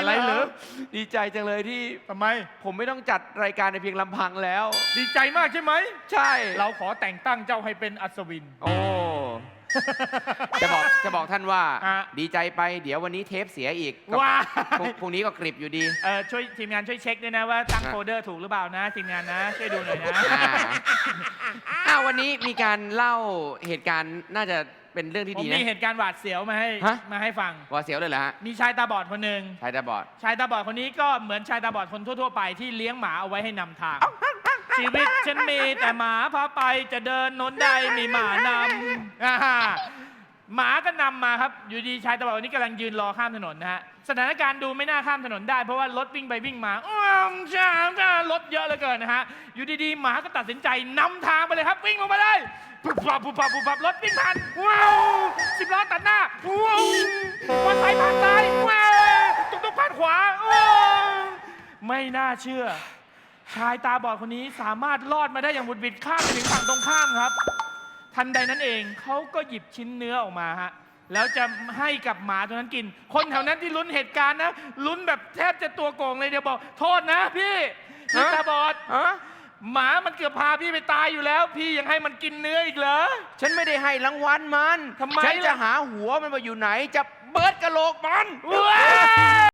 อะไรเหรอดีใจจังเลยที่ทำไม ผมไม่ต้องจัดรายการในเพียงลำพังแล้ว ดีใจมากใช่ไหม ใช่ เราขอแต่งตั้งเจ้าให้เป็นอัศวิน โอ้ จะบอกจะบอกท่านว่า อะ ดีใจไปเดี๋ยววันนี้เทปเสียอีกก็ว้าพรุ่งพรุ่งนี้ก็กริบอยู่ดี เออช่วยทีมงานช่วยเช็คด้วยนะว่าตั้งฮะโฟลเดอร์ถูกหรือเปล่านะทีมงานนะ ช่วยดูหน่อยนะ อ่าอ้าววันนี้มีการเล่าเหตุการณ์น่าจะ เป็นเรื่องที่ผมดีมีนะเหตุการณ์หวาดเสียวมาให้ฮะ มาให้ฟังว่าเสียวเลยเหรอฮะมีชายตาบอดคนหนึ่งชายตาบอด ชายตาบอดคนนี้ก็เหมือนชายตาบอดคนทั่วๆไปที่เลี้ยงหมาเอาไว้ให้นำทาง ชีวิตฉันมีแต่หมาพาไปจะเดินนนใดมีหมานำอ่า หมาก็นำมาครับ อยู่ดีชายตาบอดคนนี้กำลังยืนรอข้ามถนนนะฮะ สถานการณ์ดูไม่น่าข้ามถนนได้ เพราะว่ารถวิ่งไปวิ่งมาอ้าวช้าช้ารถเยอะเหลือเกินนะฮะ อยู่ดีๆ หมาก็ตัดสินใจนำทางไปเลยครับ วิ่งลงมาเลยปุ๊บปับปุ๊บปับปุ๊บปับรถวิ่งผ่านว้าวสิบล้อตัดหน้าว้าวมอเตอร์ไซค์ผ่านซ้ายว้าวตุ๊กตุ๊กผ่านขวาว้าวไม่น่าเชื่อ ชายตาบอดคนนี้สามารถรอดมาได้อย่างบุดบิดข้ามไปถึงฝั่งตรงข้ามครับ ทันใดนั้นเองเขาก็หยิบชิ้นเนื้อออกมาฮะแล้วจะให้กับหมาตัวนั้นกิน คนแถวนั้นที่ลุ้นเหตุการณ์นะลุ้นแบบแทบจะตัวโกงเลยเดี๋ยวบอก โทษนะพี่พี่ฮะตาบอดฮะหมามันเกือบพาพี่ไปตายอยู่แล้ว พี่ยังให้มันกินเนื้ออีกเหรอ ฉันไม่ได้ให้รางวัลมัน ทำไมฉันจะล่ะ หาหัวมันมาอยู่ไหน จะเบิร์ดกะโหลกมันว้าว